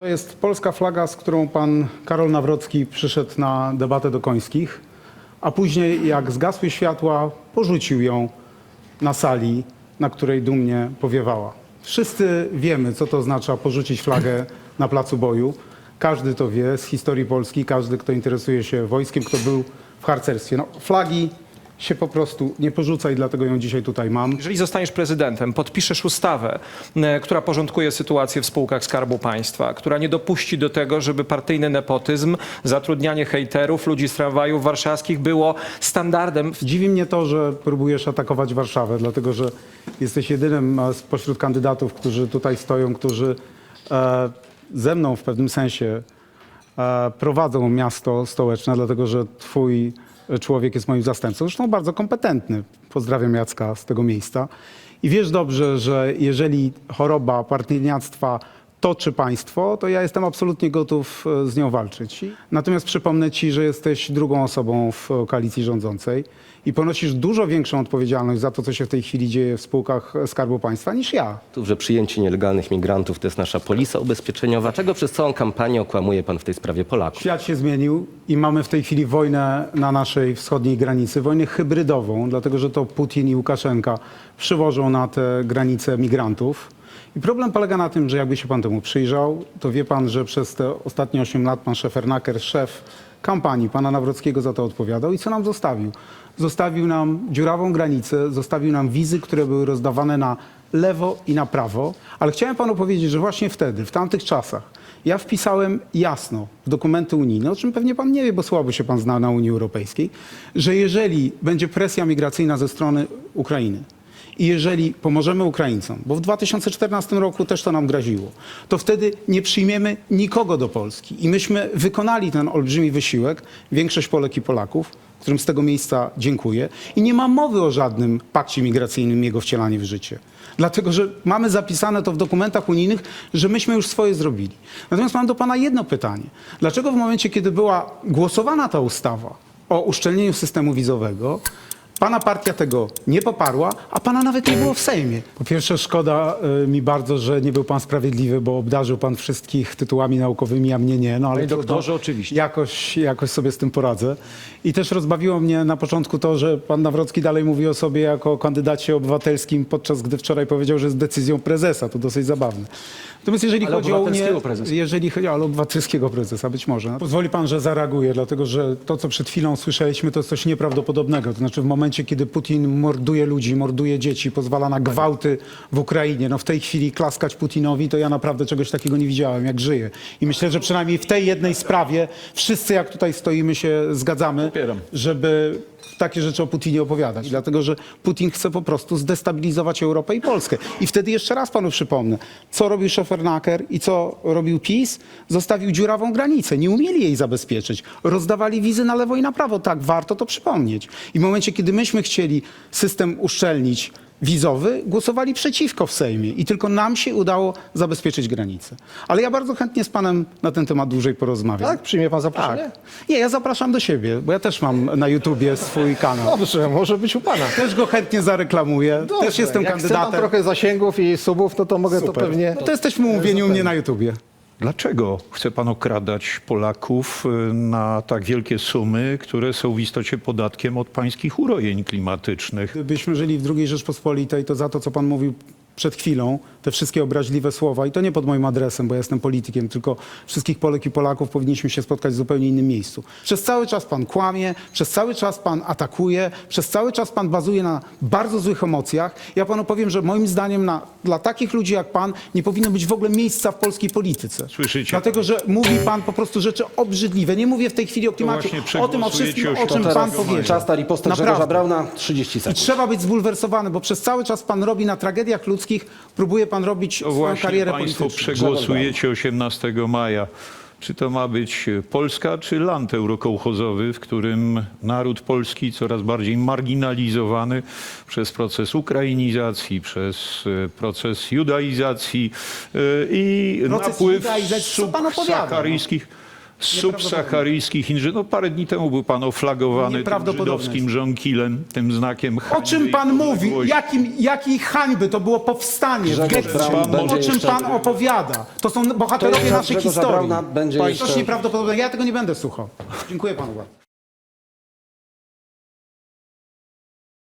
To jest polska flaga, z którą pan Karol Nawrocki przyszedł na debatę do Końskich, a później jak zgasły światła, porzucił ją na sali, na której dumnie powiewała. Wszyscy wiemy, co to oznacza porzucić flagę na placu boju. Każdy to wie z historii Polski, każdy, kto interesuje się wojskiem, kto był w harcerstwie. No, flagi się po prostu nie porzuca i dlatego ją dzisiaj tutaj mam. Jeżeli zostaniesz prezydentem, podpiszesz ustawę, e, która porządkuje sytuację w spółkach Skarbu Państwa, która nie dopuści do tego, żeby partyjny nepotyzm, zatrudnianie hejterów, ludzi z tramwajów warszawskich było standardem. Dziwi mnie to, że próbujesz atakować Warszawę, dlatego że jesteś jedynym e, spośród kandydatów, którzy tutaj stoją, którzy e, ze mną w pewnym sensie e, prowadzą miasto stołeczne, dlatego że twój człowiek jest moim zastępcą, zresztą bardzo kompetentny. Pozdrawiam Jacka z tego miejsca. I wiesz dobrze, że jeżeli choroba partyjniactwa toczy państwo, to ja jestem absolutnie gotów e, z nią walczyć. Natomiast przypomnę ci, że jesteś drugą osobą w koalicji rządzącej i ponosisz dużo większą odpowiedzialność za to, co się w tej chwili dzieje w spółkach Skarbu Państwa niż ja. że przyjęcie nielegalnych migrantów to jest nasza polisa ubezpieczeniowa. Dlaczego przez całą kampanię okłamuje pan w tej sprawie Polaków? Świat się zmienił i mamy w tej chwili wojnę na naszej wschodniej granicy, wojnę hybrydową, dlatego że to Putin i Łukaszenka przywożą na te granice migrantów. I problem polega na tym, że jakby się pan temu przyjrzał, to wie pan, że przez te ostatnie 8 lat pan Szefernaker, szef kampanii pana Nawrockiego za to odpowiadał i co nam zostawił? Zostawił nam dziurawą granicę, zostawił nam wizy, które były rozdawane na lewo i na prawo, ale chciałem panu powiedzieć, że właśnie wtedy, w tamtych czasach, ja wpisałem jasno w dokumenty unijne, o czym pewnie pan nie wie, bo słabo się pan zna na Unii Europejskiej, że jeżeli będzie presja migracyjna ze strony Ukrainy i jeżeli pomożemy Ukraińcom, bo w 2014 roku też to nam groziło, to wtedy nie przyjmiemy nikogo do Polski. I myśmy wykonali ten olbrzymi wysiłek, większość Polek i Polaków, którym z tego miejsca dziękuję. I nie ma mowy o żadnym pakcie migracyjnym jego wcielanie w życie. Dlatego, że mamy zapisane to w dokumentach unijnych, że myśmy już swoje zrobili. Natomiast mam do Pana jedno pytanie. Dlaczego w momencie, kiedy była głosowana ta ustawa o uszczelnieniu systemu wizowego, Pana partia tego nie poparła, a pana nawet nie było w Sejmie. Po pierwsze, szkoda y, mi bardzo, że nie był pan sprawiedliwy, bo obdarzył pan wszystkich tytułami naukowymi, a mnie nie. No ale Panie trudno. doktorze, oczywiście. Jakoś, jakoś sobie z tym poradzę. I też rozbawiło mnie na początku to, że pan Nawrocki dalej mówi o sobie jako o kandydacie obywatelskim, podczas gdy wczoraj powiedział, że jest decyzją prezesa. To dosyć zabawne. Natomiast jeżeli Ale chodzi o Unię, prezesa. jeżeli chodzi ale obywatelskiego prezesa, być może. Pozwoli pan, że zareaguję, dlatego że to, co przed chwilą słyszeliśmy, to jest coś nieprawdopodobnego. To znaczy w momencie, kiedy Putin morduje ludzi, morduje dzieci, pozwala na gwałty w Ukrainie, no w tej chwili klaskać Putinowi, to ja naprawdę czegoś takiego nie widziałem, jak żyje. I myślę, że przynajmniej w tej jednej sprawie wszyscy, jak tutaj stoimy, się zgadzamy, żeby takie rzeczy o Putinie opowiadać. Dlatego, że Putin chce po prostu zdestabilizować Europę i Polskę. I wtedy jeszcze raz panu przypomnę, co robił Szefernaker i co robił PiS? Zostawił dziurawą granicę. Nie umieli jej zabezpieczyć. Rozdawali wizy na lewo i na prawo. Tak, warto to przypomnieć. I w momencie, kiedy myśmy chcieli system uszczelnić, wizowy, głosowali przeciwko w Sejmie i tylko nam się udało zabezpieczyć granicę. Ale ja bardzo chętnie z panem na ten temat dłużej porozmawiam. Tak? Przyjmie pan zaproszenie? Tak. Nie, ja zapraszam do siebie, bo ja też mam na YouTubie swój kanał. Dobrze, może być u pana. Też go chętnie zareklamuję. Dobrze, też jestem jak kandydatem. Pan trochę zasięgów i subów, no to mogę to Super. pewnie... No to jesteśmy umówieni u mnie na YouTubie. Dlaczego chce pan okradać Polaków y, na tak wielkie sumy, które są w istocie podatkiem od pańskich urojeń klimatycznych? Gdybyśmy żyli w II Rzeczpospolitej, to za to, co pan mówił przed chwilą, te wszystkie obraźliwe słowa, i to nie pod moim adresem, bo ja jestem politykiem, tylko wszystkich Polek i Polaków powinniśmy się spotkać w zupełnie innym miejscu. Przez cały czas pan kłamie, przez cały czas pan atakuje, przez cały czas pan bazuje na bardzo złych emocjach. Ja panu powiem, że moim zdaniem na, dla takich ludzi jak pan nie powinno być w ogóle miejsca w polskiej polityce. Słyszycie? Dlatego, że mówi pan po prostu rzeczy obrzydliwe. Nie mówię w tej chwili o klimacie, właśnie o tym, o wszystkim, o czym pan 18 powiedział. Czas na ripostę Grzegorza Naprawdę. Brauna, 30 I sekund. trzeba być zbulwersowany, bo przez cały czas pan robi na tragediach ludzkich, próbuje pan robić To swoją właśnie karierę państwo polityczną. przegłosujecie 18 maja. Czy to ma być Polska, czy land eurokołchozowy, w którym naród polski coraz bardziej marginalizowany przez proces ukrainizacji, przez e, proces judaizacji e, i Proces napływ judaizacji, co pan opowiada, no? subsaharyjskich. Subsaharyjskich inżynierów. No parę dni temu był pan oflagowany tym żydowskim żonkilem, tym znakiem O hańby czym i pan mówi? Jakim, jakiej hańby? To było powstanie w Getcie. O czym pan opowiada? To są bohaterowie naszej Grzegorza historii. Będzie To jeszcze- jest nieprawdopodobne. Ja tego nie będę słuchał. Dziękuję panu bardzo.